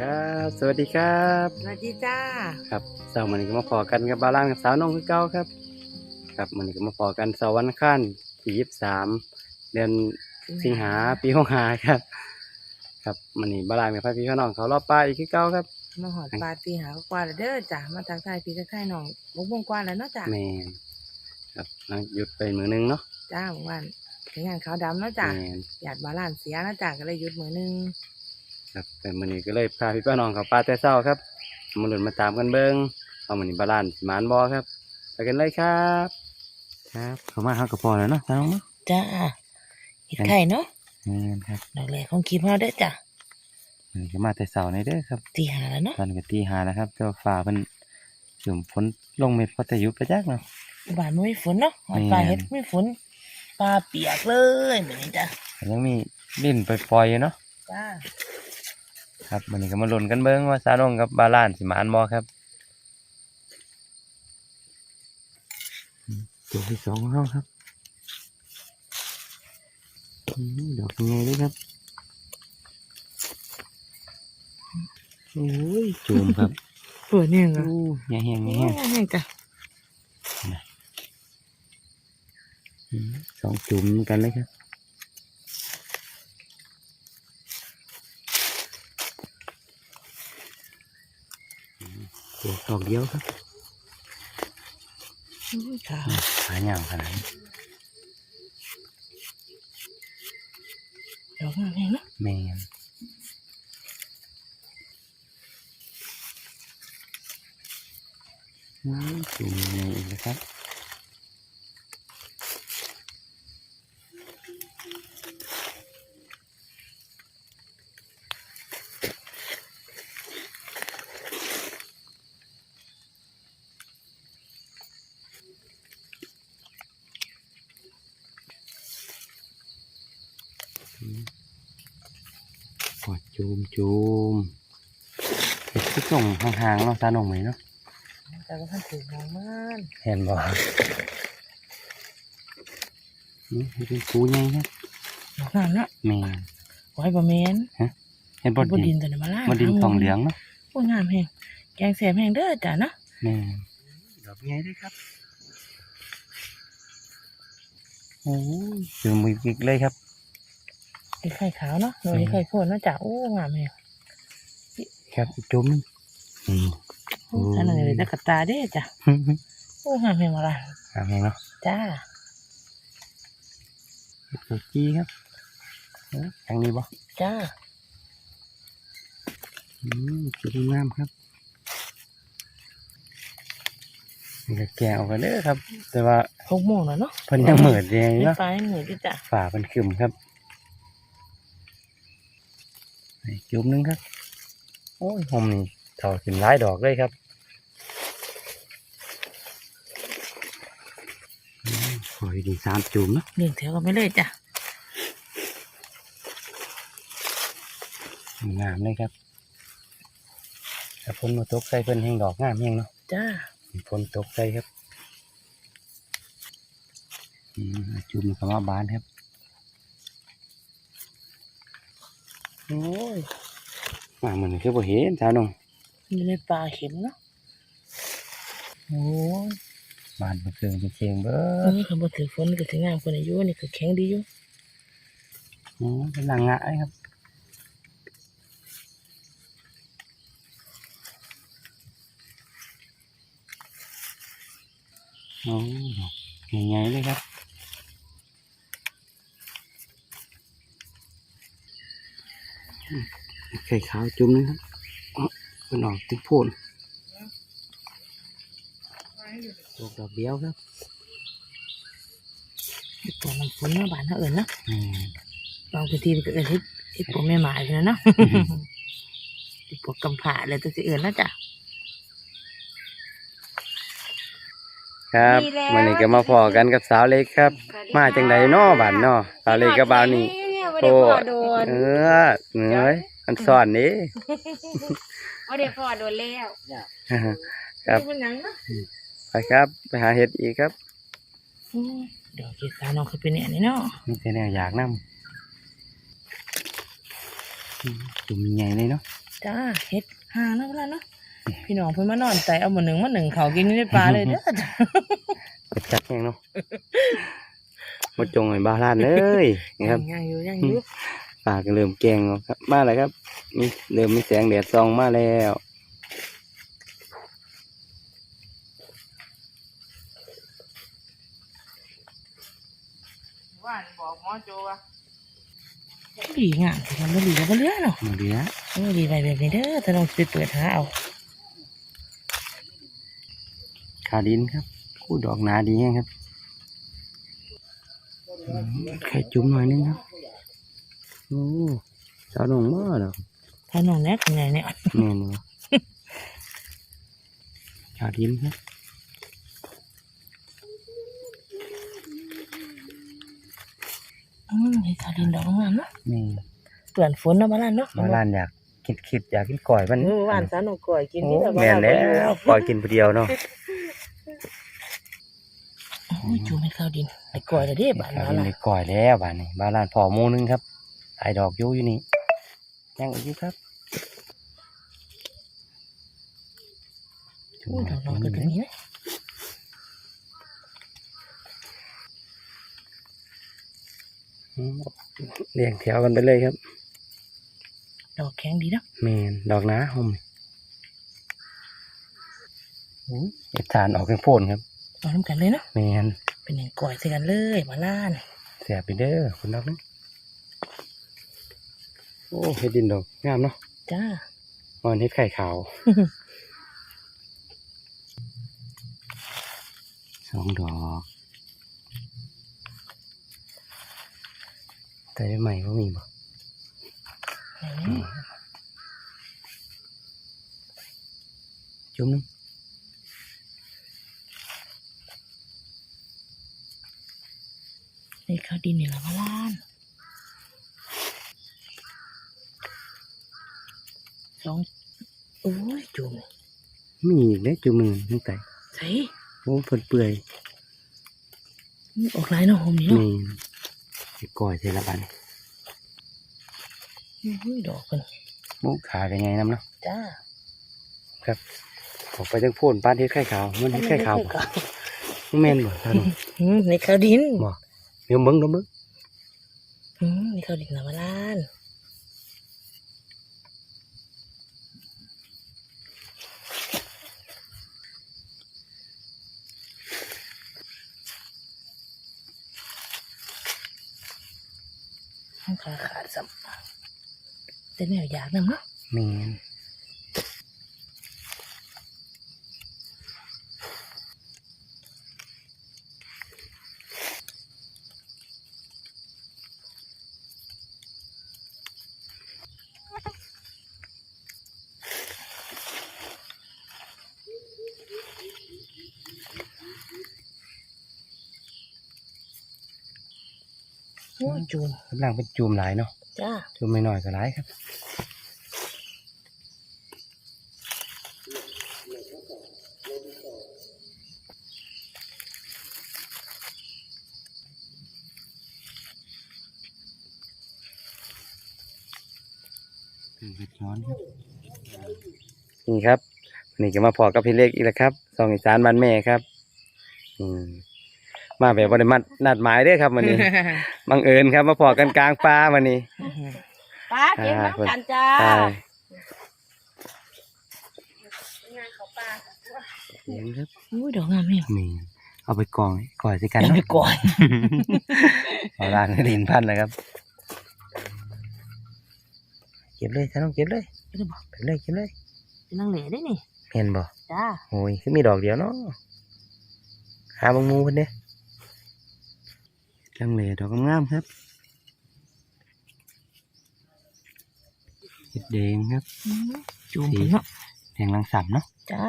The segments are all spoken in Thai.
ครับ สวัสดีครับสวัสดีจ้าครับเสาร์มันก็มาพอกันกับบาลานกับสาวน้องคือเก่าครับ ครับมันก็มาพอกันเสาร์วันอังคารที่ยี่สิบสามเดือนสิงหาปีหกหาครับ ครับมันนี่บาลานกับพี่พี่น้องเขารอบป้าอีกคือเก่าครับมาหอดปลาตีหากว่าแล้วเด้อจ้ามาทางใต้พี่ทางใต้น้องบุกบงกว่าแล้วเนาะจ้าแมนครับนั่งหยุดไปมือหนึงเนาะจ้าบางวันไปงานขาวดำเนาะจ้าแมนหยาดบาลานเสียเนาะจ้าก็เลยหยุดมือหนึง ครับแต่มันนี่ก็เลยพาพี่พี่น้องเขาป้าแต่เศร้าครับมาหลุนมาตามกันเบิ้งเอามันนี่บาลานสิหมานบอครับ ไปกันเลยครับ ครับเขามาเขากับพอแล้วเนาะสาวน้องเนาะจ้าเห็ดไข่เนาะแมนครับดอกแรกของคลิปเราเด้อจ้ามันก็มาแต่เสาในเด้อครับตีหาแล้วเนาะตอนนก็ตีหาแล้วครับเจ้าฝ่ามันจุ่มฝนลงเม็ดพอจะยุบไปจักเนาะบ้านไม่มีฝนเนาะหอดปลาแม่นเห็ดไม่ฝนปลาเปียกเลยแบบนี้จ้าแต่ยังมีลิ้นปล่อยๆอยู่เนาะจ้า ครับมันนี้ก็มาลุ้นกันเบิ้งว่าซาลงกับบาลานสิหมานบอครับตัวที่สองของเขาครับอืมดอกยังไงด้วยครับโอ้ยจุ่มครับเปิดเนี่ยเหรอโอ้ยแห้งๆโอ้แห้งยจ้าๆอืมสองจุ่มเหมือนกันเลยครับ ดอกเดียวครับค่ะหาอย่างขนาดนี้ดอกงามแห้งเนาะแมนอืมจุ่มใหญ่อีกแล้วครับ กด จูมจูมเห็ดที่ส่งห่างๆเนาะซาหนงไหมเนาะแต่ว่าท่านถือของมันเห็นบ่นี่เห็ดเป็นปูใหญ่ครับดอกงามเนาะแม่นไว้บะเมนเห็นบดบดิดินนตัวนี้มาล่าบดดินทองเหลืองเนาะโอ้งามแห้งแกงแสบแห้งเด้อจ้ะเนาะแม่นดอกใหญ่ด้วยครับโอ้ยจูมอีกเลยครับ ไอ้ไข่ขาวเนาะหน่วยไข่โคนเนาะจ้ะโอ้งามแห้งครับอีกจุ่มหนึงอืมโอ้อันนั้นเลยตะกะตาเด้อจ้ะโอ้งามแห้งมาละหาแห้งเนาะจ้าเห็ดตัวจี้ครับเอ้ยทางนี้บ่จ้าอืมจุดงามครับนี่ก็แกะออกกันเด้อครับ แต่ว่าหกโมงแล้วเนาะเพิ่นยังเหมือนยังไม่เนาะฟ้ายังเหนื่อยดิจ้ะฝาเป็นขึ้มครับนี่ จุ่มหนึงครับ โอ้ยหอมนี่ถอดขึ้นหลายดอกเลยครับอืมขอให้ดีสามจุ่มเนาะเลี้ยงแถวกันไปเลยจ้ะงามเลยครับถ้าฝนมาตกใส่เพิ่นแห้งดอกงามแห้งเนาะจ้าฝนตกใส่ครับอืมจุ่มคำว่าบานครับโอ้ย มาเหมือนคือบ่เห็นสาวน้องอยู่ในป่าเข็มเนาะโอ้ยบานเป็นเครื่องเป็นเชียงเบ้เอออคำว่าถือฝนก็ถืองามคนอายุนี่ก็แข็งดีอยู่อืมเป็นนางงะไอ้ครับโอ้ยใหญ่ๆเลยครับ ไข่ขาวจุ่มนึงครับอ๋อเป็นออกติดโพนตกดอกเดียวครับไอ้ปวกมันฝนเนาะบ้านเขาเอิญเนาะอืมบางพื้นที่มันก็เอิญที่ไอ้ปวกแม่หมายนะเนาะไอ้ปวกกำผาเลยตัวสิเอิญนะจ้ะครับดีแล้ววันนี้ก็มาพอกันกับสาวเล็กครับ มาจังใดน้อบ้านน้อสาวเล็กกับบ่าวนี่ โอ้โดนเออเหนื่อยมันสอนนี้เอาเดี๋ยวพอโดนแล้วครับเป็นหนังเนาะไปครับ ไปหาเห็ดอีกครับอืมเดี๋ยวกินสาวน้องคือเป็นเนี่ยนี่เนาะมีแต่แนวอยากนำอืมจุ่มใหญ่เลยเนาะจ้าเฮ็ดหาเนาะล่ะเนาะพี่น้องเพิ่นมานอนใจเอาหมื้อหนึ่งมาหนึ่งเขากินอยู่ในปลาเลยเด้อจ้าเป็ดกัดแห้งเนาะ มาจงให้บาลานเลยนี่ครับยังอยู่ยังอยู่ปากก็เริ่มแกงแล้วครับมาแล้วครับมีเริ่มมีแสงแดดส่องมาแล้วว่าบอกหมอโจว่าดีงามที่ทำบ่ดีแล้วบ่เหลือเนาะมาเดียวเออดีไปแบบนี้เด้อถ้าน้องสิไปเปิดหาเอาขาดินครับ คู่ดอกหนาดีแห้งครับอืม ไข่จุ่มหน่อยนึงครับโอ้สาวหนองมาดอกถ้าน้องแนกยังไงเนี่ยแม่นวะขาดินครับอืมเฮ็ดข้าวดินดอกงามเนาะแม่เปื่อนฝนเนาะมาล้านเนาะมาล้านอยากคิดคิดอยากกินก่อยมันเออหวานซะน้องก้อยกินโอ้นี่แต่แม่นแล้วก่อยกินผู้เดียวเนาะโอ้ยจูเม็ด ข้าวดินไอ้ก้อยละเด้บาดขามาดินล่ะได้ก่อยแล้วบ้านนี้บ้านล้านพอหมูหนึงครับไอดอกอยูอยู่นี่ยังอีกอยู่ครับโอ้ยดอกน้องก็ตรงนี้นะอืมเรียงแถวกันไปเลยครับ ดอกแข็งดีเนาะแมนดอกนะหอมอุ้ยเอ็ดทานออกเป็นโฟนครับเอาน้ำกันเลยเนาะแมน เป็นอย่างก้อยใส่กันเลยมาล้านเสียไปเด้อคุณนักนะโอ้เฮ็ดดินดอกงามเนาะจ้ามันเฮ็ดไข่ขาวสองดอกแต่ใหม่ก็มีบ่นี่จุ่มนึง นี่ข้าวดินนี่ละมาล้านสองโอ้ยจุ่มมีอีกเด้อจุ่มหนึ่งนี่ไก่ใส่โอ้เพิ่นเปื่อยออกลายเนาะหอมนี่เนาะนี่สิก่อยเทละบัดนอุ้ยดอกเพิ่นมุกขากันไงน้ำเนาะจ้าครับออกไปจังโพ่นป้านเฮ็ดไข่ขาวมันเฮ็ดไข่ขาวบ่มันแม่นบ่ท่านอืมในข้าวดินบ่เดี๋ยวเบิ่งเดี๋ยวเบิ่งอืมในข้าวดินละมาล้านห้องขาขาดสัมแต่แมวอยากนำเนาะแม่น จูนกำลังเป็นจุ่มหลายเนาะจ้าจุ่มไม่น้อยก็หลายครับเป็นช้อนครับนี่ครับวันนี้ก็มาพอกับพี่เล็กอีกแล้วครับสองอีสานบ้านแม่ครับ อืม มาแบบวันมัดนัดหมายเด้อครับวันนี้ บังเอิญครับ มาพอกันกลางป่าวันนี้ป้าเก็บน้ำกันจ้าใช่งานเขาป้าเห็นครับอุ้ยดอกงามเนี่ยมีเอาไปกองก่อยสิกันยังเนาะไม่ก่อยเอาล่างให้ดินพันนะครับ เก็บเลยท่านต้องเก็บเลยไม่ได้บอกเก็บเลยเก็บเลยเป็นนางเหล่ได้นี่เห็นบ่จ้าโอ้ยคือมีดอกเดียวเนาะหาบางมูเพิ่นเด้ จังเลยดอกงามๆครับเห็ดแดงครับอืมจูมเพิ่นเนาะแดงลังสัมเนาะจ้า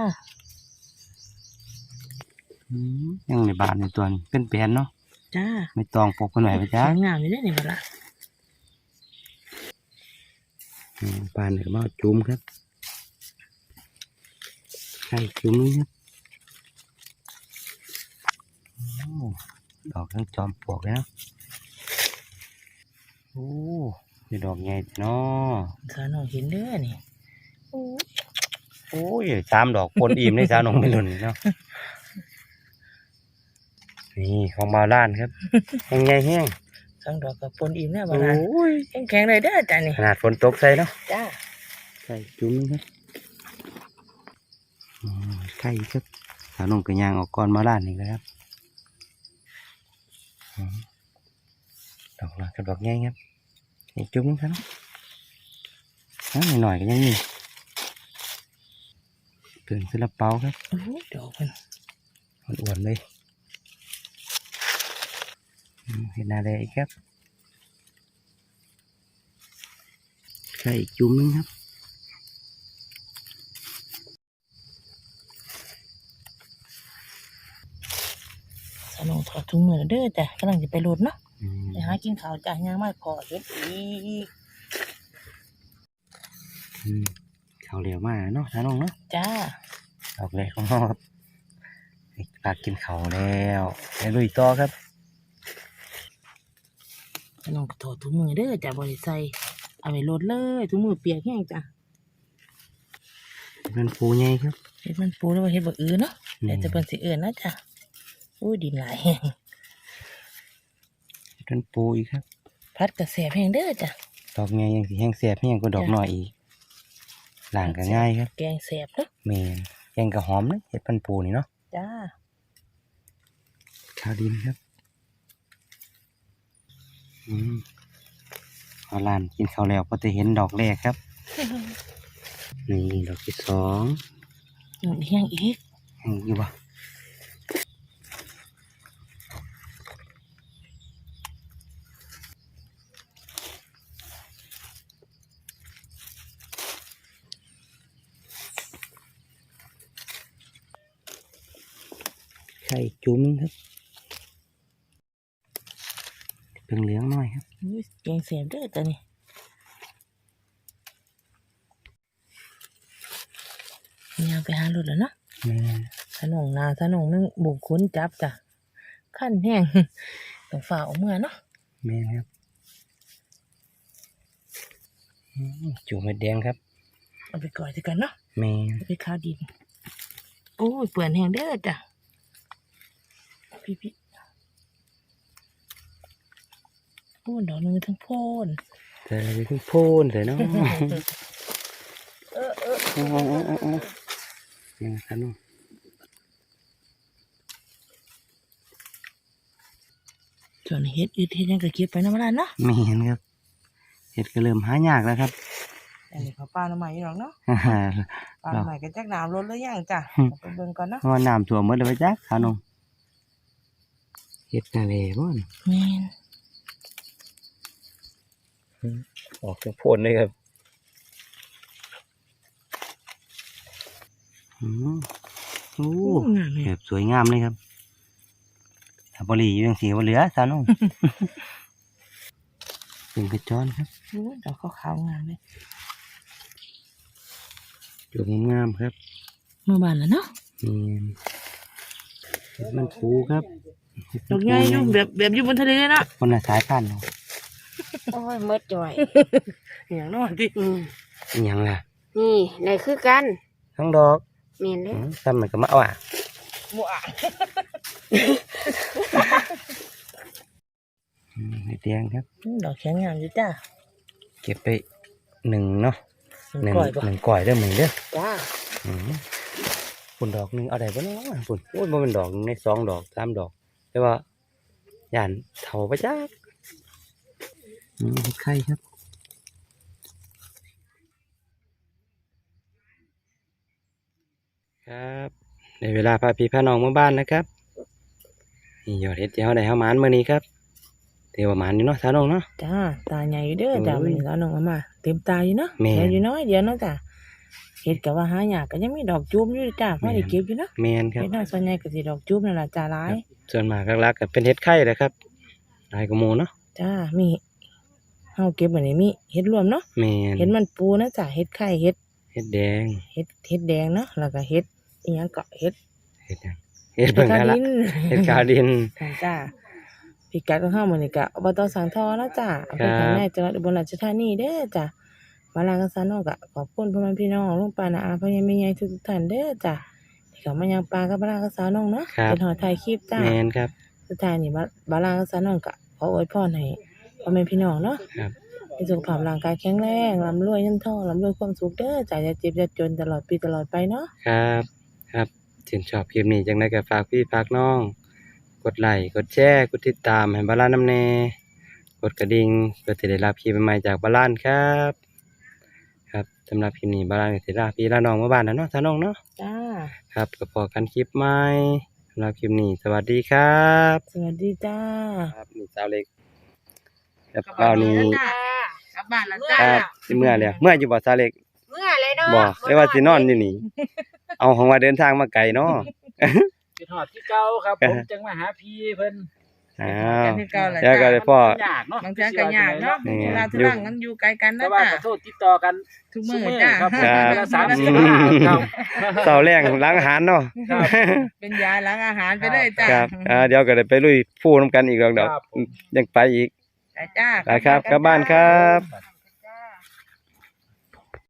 อืมยังในบานในตัวนี้เป็นแปลนเนาะจ้าไม่ต้องปกกันหน่อยไปจ้าสวยงามอยู่ได้นี่บัดละอืมปานเนี่ยก็มาจุ่มครับไข่จุ่มนี่ครับโอ้ ดอกทั้งจอมปลวกเลยเนาะโอ้ยดอกใหญ่เนาะขาน้องเห็นเด้อนี่โอ้ยสามดอกปนอิ่มในสาวน้องไม่หล่นเนาะนี่ของบาล้านครับแห้งใหญ่แห้งสองดอกกับปนอิ่มแน่โอบ่ล่ะ้ยแข็งๆเลยเด้อจ้ะนี่ขนาดฝนตกใส่เนาะจ้าใส่จุ้มครับอืมไข่ครับสาวน้องก็ย่างออกก่อนมาล้านนี่ครับ อืมดอกละกับดอกใหญ่ครับนี่จุ้มครับน้ำหน่อยๆก็ยังมีเกินซาลาเปาครับ โอ้ยดอกมัน อ้วนๆเลยอืมเห็นอะไรอีกครับไข่จุ้มนึงครับ สนอ งถอดถุงมือเด้อจ้ะกำลังจะไปโหลดเนาะอืมไปหากินข้าวจ้ะยังไม่พอเฮ็ดอีกอืมเขาวเหลียวมากเนาะน้าน้องเนาะจ้าดอกเลยของเราครับปากกินเขาวแล้วไปลุยต่อครับสนองก็ถอดถุงมือเด้อจ้ะบ่ได้ใส่เอาไปโหลดเลยถุงมือเปียกแห้งจ้ะเป็นปูใหญ่ครับเฮ็ดมันปูแล้วว่าเฮ็ดบ่อื่นเนาะอืมแต่จะเป็นสิเอื่นนะจ้ะ อุ้ยดินหลายแห้งเป็นปูอีกครับ พัดกระแสแห้งเด้อจ้ะดอกใหญ่ยังสีแห้งแสบแห้งกว่าดอกจ้ะน้อยอีกหลังก็ง่ายครับ แกงแสบเนาะเมนแกงกระหอมนะเห็ดพันปูนี่เนาะจ้าข้าวดินครับอืมเอาลานกินข้าวแล้วก็จะเห็นดอกแรกครับ นี่ดอกที่สองหนุนแห้งอีกเห็นอยู่ปะไข่ จุ้มครับเป็นเหลืองหน่อยครับอุ้ยแกงแสบเด้อจ้ะนี่ยางไปหาหลุดแล้วเนาะแม่นสนองนาสนองนึงบุกคุ้นจับจ้ะขั้นแห้งต้องฝ่าเอาเมื่อเนาะแม่นครับอืมจุ่มเม็ดแดงครับ เอาไปก่อยด้วยกันเนาะแม่นเอาไปข้าวดินโอ้ยเปื่อนแห้งเด้อจ้ะ พี่พี่โอ้ยดอกหนึงทั้งโพนแต่เราไปเพิ่งโพ่นเลยเนาะเออเออโอ้โอ้โอ้โอ้โอ้ยังครับน้องส่วนเฮ็ดอึดเฮ็ดหยังก็เก็บไปน้ำมันเนาะไม่เห็นครับ เห็ดก็เริ่มหายากแล้วครับอันนี้เขาปลาหน่อไม้อยู่หรอกเนาะฮ่าฮ่าปลาหน่อไม้ก็จักน้ำลดแล้วยังจ้ะอืมเอาไปเบิ่งก่อนเนาะเพราะว่าน้ำท่วมหมดเลยไปจ้ะขาน้อง เห็ดนาเลบ่นแม่นออกจากโพ่นเลยครับอืมโอ้โอ้งามแบแม่บสวยงามเลยครับถ้าบริอยู่ยังสีบ่เหลือสาวน้องเป็นกระจอนครับโอ้ดอกขาวๆงามเลยจุ่มงามๆครับเมื่อบ้านแล้วเนาะนี่เห็ดมันปูครับเห็ ดอกใหญ่อยู่แบบแบบอยู่บนทะเลเนาะคนละสายพันธุ์เนาะโอ้ยหมดจ่อย อย่างน้อยที่อืมอิหยังล่ะนี่ไหนคือกันทั้งดอกเมียนเลอืยมซ้ำมันก็มาเอาอะบัวอืมเห็ดแดงครับ ดอกแข็งงามอยู่จ้าเก็บไปหนึ่งเนาะหนึ่งหนึ่งก่อยบ่หนึ่งก่อยเด้อมึงเด้อจ้าอืมปุ่นดอกหนึ่งเอาได้บ่เนาะปุ่นโอ้ยบ่เป็นดอกหนึ่งในสองดอกสามดอก แต่ว่าย่านเท่าไปจ้าอืมเห็ดไข่ครับครับในเวลาพาพี่พาน้องมาบ้านนะครับนี่ยอดเห็ดที่เขาได้เฮาหมานมื้อนี้ครับเดี๋ยวว่าหมานอยู่เนาะสาวน้องเนาะจ้าตาใหญ่อยู่เด้อจ้าโอ้มัยนแล้วน้องเอามาเต็มตาอยู่เนาะแม่เหลืออยู่น้อยเดียวเนาะจ้า เห็ดกับว่าหายากก็ยังมีดอกจุ้มอยู่จ้าพอได้เก็บอยู่เนาะแมนครับเห็ดน้อยส่วนใหญ่ก็สิดอกจุ้มนั่นล่ะจ้าหลายส่วนมากหลักๆก็เป็นเห็ดไข่แหละครับหลายกว่าหมูเนาะจ้ามีเฮาเก็บอันนี้มีเห็ดรวมเนาะแมนเห็ดมันปูนะจ้าเห็ดไข่เห็ดเห็ดแดงเห็ดเห็ดแดงเนาะแล้วก็เห็ดอีหยังก็เห็ดเห็ดหยังเห็ดเบิ่งกากันละดินเห็ดกาดินค่ะจ้าพิกัดของเฮามื้อนี้ก็อบตสังทอเนาะจ้าอำเภอครับขันแม่จังหวัดอุบลราชธานีเด้อจ้า บาลานกับสาวนอกก็ขอบคุณพ่อแม่พี่น้องลุงป้านาอาพ่อยังไม่ใหญ่ทุกๆท่านเด้อจ้ะที่เขามายังปลากับบาลานกับสาวนองเนาะครับ เป็นหอถ่ายคลิปจ้าแมนครับ สุดท้ายนี่บาบาลานกับสาวนองก็ขออวยพรให้พ่อแม่พี่น้องเนาะครับ มีสุขภาพร่างกายแข็งแรงร่ำรวยเงินทองร่ำรวยความสุขเด้อจ้ะอย่าเจ็บอย่าจนตลอดปีตลอดไปเนาะ ครับครับชื่นชอบคลิปนี้จังไดก็ฝากพี่ฝากน้อง กดไลค์กดแชร์กดติดตามให้บาลานน้ำแน่กดกระดิ่งเพื่อจะได้รับคลิปใหม่ๆจากบาลานครับ ครับสำหรับคลิปนี้บาลานก็สิลาพี่ลาน้องมาบ้านแล้วเนาะท่าน้องเนาะจ้า ครับก็พอกันคลิปใหม่สำหรับคลิปนี้สวัสดีครับสวัสดีจ้า ครับนี่สาวเล็กแล้วเปล่านี้กลับบ้านแล้วจ้าครับสิเมื่อแล้วเมื่ออยู่บ่สาวเล็กเมื่อไรเนาะบ่ได้ว่าสินอนอยู่นี่ เอาของว่าเดินทางมาไกลเนาะ คิดฮอดที่เก่าครับ ผมจังมาหาพี่เพิ่นอ้าว กันที่เก่าแหละแล้วก็จ้าได้พ่อ ยากเนาะบางเทื่อก็ยากเนาะนี่เวลาทุอยู่รังกันอยู่ไกลกันแต่นะว่าจ้าขอโทษติดต่อกันทุกมื้อซุจ้าครับผมครับ เดือนละสามสิบห้าครับ เสาแรงล้างอาหารเนาะครับ เป็นยาล้างอาหารไปเลยจ้าครับอ่าเดี๋ยวก็ได้ไปลุยฟูน้ำกันอีกดอกดอกครับผม ยังไปอีกจ้าจ้า ไปครับกลับบ้านครับ ครับ